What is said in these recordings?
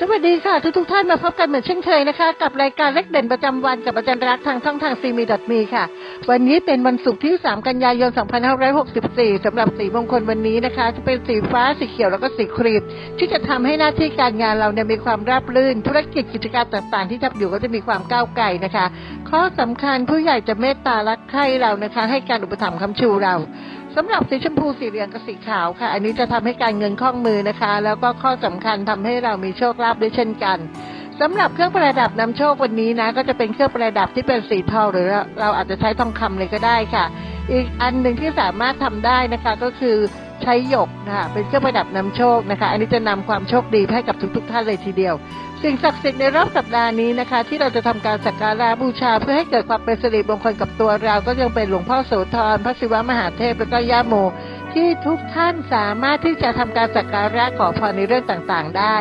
สวัสดีค่ะ ทุกทุกท่านมาพบกันเหมือนเช่นเคยนะคะ กับรายการเล็กเด่นประจำวันกับอาจารย์รักทางช่องทางซีมีดอทมีค่ะ วันนี้เป็นวันศุกร์ที่ 3 กันยายน 2564สำหรับสีมงคลวันนี้นะคะ จะเป็นสีฟ้าสีเขียวแล้วก็สีครีมที่จะทำให้หน้าที่การงานเราเนี่ยมีความราบรื่น ธุรกิจกิจการต่างๆ ที่ทำอยู่ก็จะมีความก้าวไกลนะคะ ข้อสำคัญผู้ใหญ่จะเมตตารักใคร่เรานะคะ ให้การอุปถัมภ์คำชูเรา สำหรับสีชมพูสีเหลืองกับสีขาวค่ะ อันนี้จะทำให้การเงินคล่องมือนะคะ แล้วก็ข้อสำคัญทำให้เรามีโชคลาภด้วยเช่นกันสำหรับเครื่องประดับนำโชควันนี้นะ ก็จะเป็นเครื่องประดับที่เป็นสีทองหรือเราอาจจะใช้ทองคำเลยก็ได้ค่ะ อีกอันหนึ่งที่สามารถทำได้นะคะก็คือ ใช้หยกนะคะเป็นเครื่องประดับนำโชคนะคะ อันนี้จะนำความโชคดีให้กับทุกๆท่านเลยทีเดียว สิ่งศักดิ์สิทธิ์ในรอบสัปดาห์นี้นะคะ ที่เราจะทำการสักการะบูชา เพื่อให้เกิดความเป็นสิริมงคลกับตัวเรา ก็ยังเป็นหลวงพ่อโสธรพระศิวะมหาเทพและก็ย่าโมที่ทุกท่านสามารถที่จะทำการสักการะขอพรในเรื่องต่างๆ ได้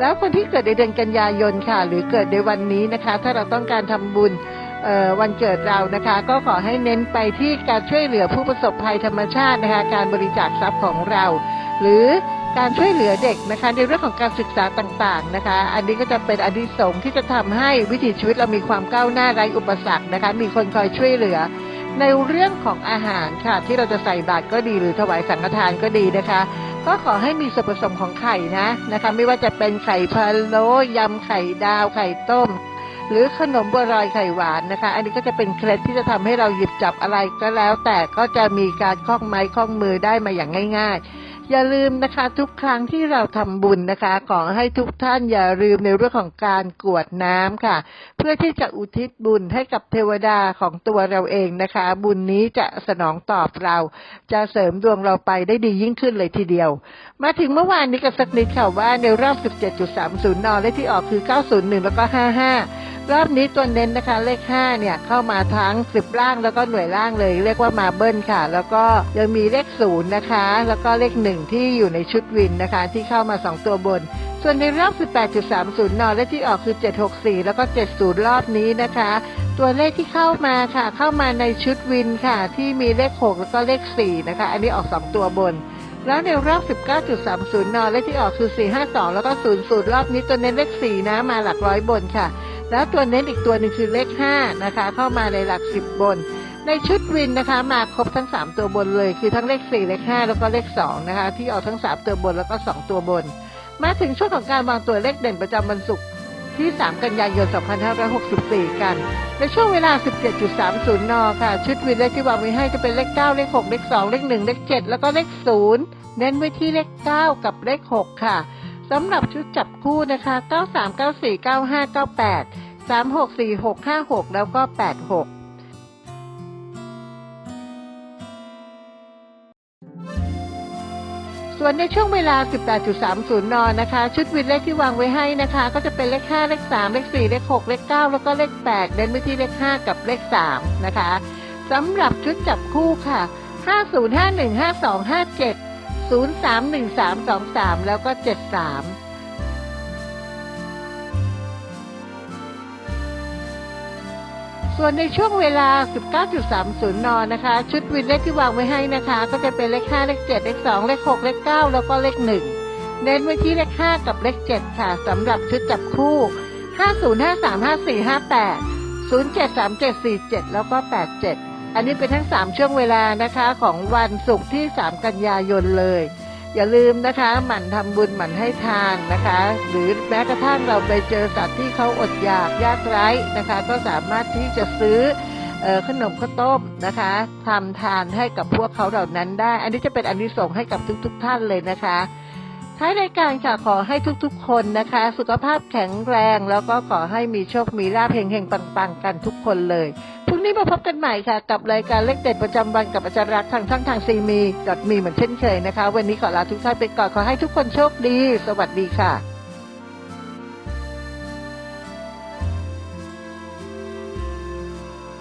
แล้วคนที่เกิดในเดือนกันยายนค่ะ หรือเกิดในวันนี้นะคะ ถ้าเราต้องการทำบุญ วันเกิดเรานะคะ ก็ขอให้เน้นไปที่การช่วยเหลือผู้ประสบภัยธรรมชาตินะคะ การบริจาคทรัพย์ของเรา หรือการช่วยเหลือเด็กนะคะในเรื่องของการศึกษาต่างๆนะคะ อันนี้ก็จะเป็นอนิสงส์ที่จะทำให้วิถีชีวิตเรามีความก้าวหน้าไร้อุปสรรคนะคะ มีคนคอยช่วยเหลือ ในเรื่องของอาหารค่ะ ที่เราจะใส่บาตรก็ดีหรือถวายสังฆทานก็ดีนะคะ ก็ขอให้มีส่วนผสมของไข่นะนะคะ ไม่ว่าจะเป็นไข่พะโล้ยำไข่ดาวไข่ต้ม หรือขนมบัวลอยไข่หวานนะคะ อันนี้ก็จะเป็นเคล็ดที่จะทำให้เราหยิบจับอะไรก็แล้ว แต่ก็จะมีการคล้องไม้คล้องมือได้มาอย่างง่าย ๆ อย่าลืมนะคะทุกครั้งที่เราทำบุญนะคะ ขอให้ทุกท่านอย่าลืมในเรื่องของการกวดน้ำค่ะ เพื่อที่จะอุทิศบุญให้กับเทวดาของตัวเราเองนะคะ บุญนี้จะสนองตอบเรา จะเสริมดวงเราไปได้ดียิ่งขึ้นเลยทีเดียว มาถึงเมื่อวานนี้กันสักนิดค่ะว่าในรอบ 17.30นเลขที่ออกคือ 901 แล้วก็ 55 รอบนี้ตัวเน้นนะคะเลข 5 เนี่ย เข้ามาทั้ง 10 ล่างแล้วก็หน่วยล่างเลย เรียกว่ามาเบิ้ลค่ะ แล้วก็ยังมีเลข0นะคะ แล้วก็เลข 1 ที่อยู่ในชุดวินนะคะ ที่เข้ามา 2 ตัวบน ส่วนในรอบ 18.30นเลขที่ออกคือ 764 แล้วก็ 70 รอบนี้นะคะ ตัวเลขที่เข้ามาค่ะ เข้ามาในชุดวินค่ะ ที่มีเลข 6 แล้วก็เลข 4 นะคะ อันนี้ออก 2 ตัวบนแล้วในรอบ 19.30นเลขที่ออกคือ 452 แล้วก็ 00 รอบนี้ตัวเน้นเลข 4 นะ มาหลักร้อยบนค่ะ แล้วตัวเน้นอีกตัวหนึ่งคือเลข5นะคะ เข้ามาในหลัก 10 บน ในชุดวินนะคะ มาครบทั้ง 3 ตัวบนเลย คือทั้งเลข 4 เลข 5 แล้วก็เลข 2 นะคะ ที่ออกทั้ง 3 ตัวบนแล้วก็ 2 ตัวบน มาถึงช่วงของการวางตัวเลขเด่นประจำวันศุกร์ที่ 3 กันยายน 2564 กัน ในช่วงเวลา 17.30 น ค่ะ ชุดวินเลขที่วางไว้ให้จะเป็นเลข 9 เลข 6 เลข 2 เลข 1 เลข 7 แล้วก็เลข 0 เน้นไว้ที่เลข 9 กับเลข 6 ค่ะ สำหรับชุดจับคู่นะคะ 93 94 95 98 36 46 56 แล้วก็ 86ส่วนในช่วงเวลา 18.30 น นะคะ ชุดวินเลขที่วางไว้ให้นะคะ ก็จะเป็นเลข 5 เลข 3 เลข 4 เลข 6 เลข 9 แล้วก็เลข 8 เน้นไปที่เลข 5 กับเลข 3 นะคะสำหรับชุดจับคู่ค่ะ 5051 5257 031323 แล้วก็ 73ส่วนในช่วงเวลา 19.30 น นะคะ ชุดวินเลขที่วางไว้ให้นะคะ ก็จะเป็นเลข 5 เลข 7 เลข 2 เลข 6 เลข 9 แล้วก็เลข 1 เน้นไว้ที่เลข 5 กับเลข 7 ค่ะสำหรับชุดจับคู่ 50535458 073747 แล้วก็ 87 อันนี้เป็นทั้ง 3 ช่วงเวลานะคะของวันศุกร์ที่ 3 กันยายนเลย อย่าลืมนะคะหมั่นทำบุญหมั่นให้ทานนะคะ หรือแม้กระทั่งเราไปเจอสัตว์ที่เขาอดอยากยากไร้นะคะ ก็สามารถที่จะซื้อขนมข้าวต้มนะคะทำทานให้กับพวกเขาเหล่านั้นได้ อันนี้จะเป็นอันที่ส่งส์ให้กับทุกๆทท่านเลยนะคะ ท้ายรายการค่ะขอให้ทุกๆ คนนะคะ สุขภาพแข็งแรง แล้วก็ขอให้มีโชคมีลาภเฮงๆปังๆ กันทุกคนเลย นี้มาพบกันใหม่ค่ะ กับรายการเลขเด็ดประจำวันกับอาจารย์รักทางช่องทางซีมีดอทมีเหมือนเช่นเคยนะคะ วันนี้ขอลาทุกท่านไปก่อนขอให้ทุกคนโชคดี สวัสดีค่ะ